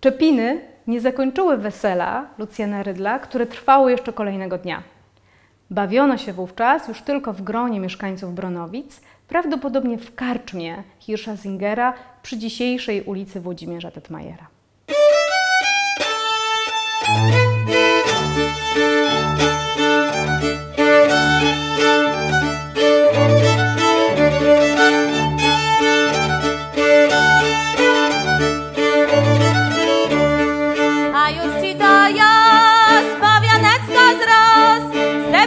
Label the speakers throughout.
Speaker 1: Szczepiny nie zakończyły wesela Lucjana Rydla, które trwało jeszcze kolejnego dnia. Bawiono się wówczas już tylko w gronie mieszkańców Bronowic, prawdopodobnie w karczmie Hirsza Zingera przy dzisiejszej ulicy Włodzimierza Tetmajera.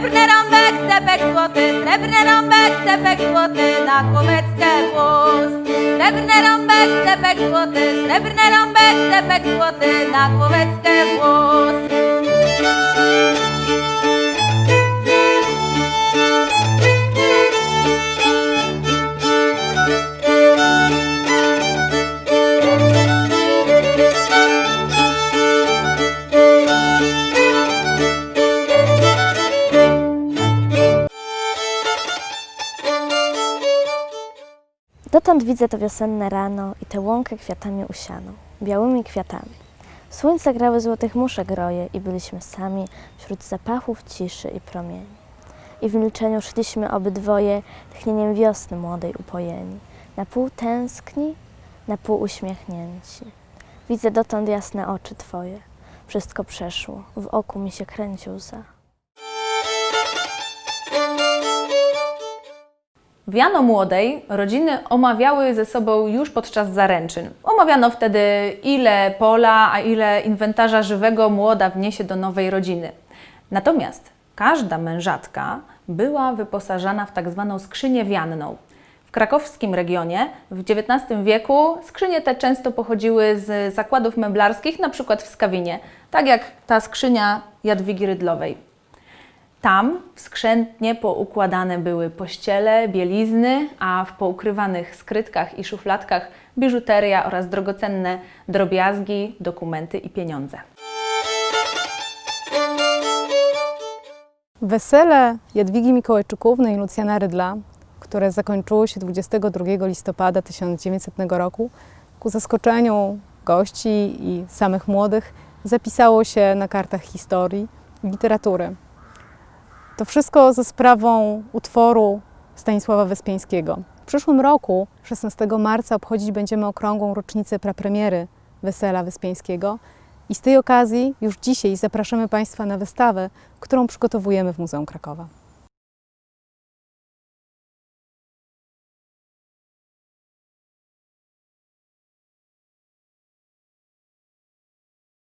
Speaker 2: Srebrny rąbek, cepek złoty, srebrny rąbek, cepek złoty na kłoweckę wóz. Srebrny rąbek, cepek złoty, srebrny rąbek, cepek złoty na kłoweckę wóz.
Speaker 3: Dotąd widzę to wiosenne rano i tę łąkę kwiatami usianą, białymi kwiatami. Słońce grały złotych muszek roje i byliśmy sami wśród zapachów ciszy i promieni. I w milczeniu szliśmy obydwoje tchnieniem wiosny młodej upojeni, na pół tęskni, na pół uśmiechnięci. Widzę dotąd jasne oczy Twoje. Wszystko przeszło, w oku mi się kręci łza.
Speaker 4: W Jano Młodej rodziny omawiały ze sobą już podczas zaręczyn. Omawiano wtedy, ile pola, a ile inwentarza żywego młoda wniesie do nowej rodziny. Natomiast każda mężatka była wyposażana w tak zwaną skrzynię wianną. W krakowskim regionie w XIX wieku skrzynie te często pochodziły z zakładów meblarskich, na przykład w Skawinie, tak jak ta skrzynia Jadwigi Rydlowej. Tam skrzętnie poukładane były pościele, bielizny, a w poukrywanych skrytkach i szufladkach biżuteria oraz drogocenne drobiazgi, dokumenty i pieniądze.
Speaker 1: Wesele Jadwigi Mikołajczykówny i Lucjana Rydla, które zakończyło się 22 listopada 1900 roku, ku zaskoczeniu gości i samych młodych, zapisało się na kartach historii i literatury. To wszystko za sprawą utworu Stanisława Wyspiańskiego. W przyszłym roku, 16 marca, obchodzić będziemy okrągłą rocznicę prapremiery Wesela Wyspiańskiego i z tej okazji już dzisiaj zapraszamy Państwa na wystawę, którą przygotowujemy w Muzeum Krakowa.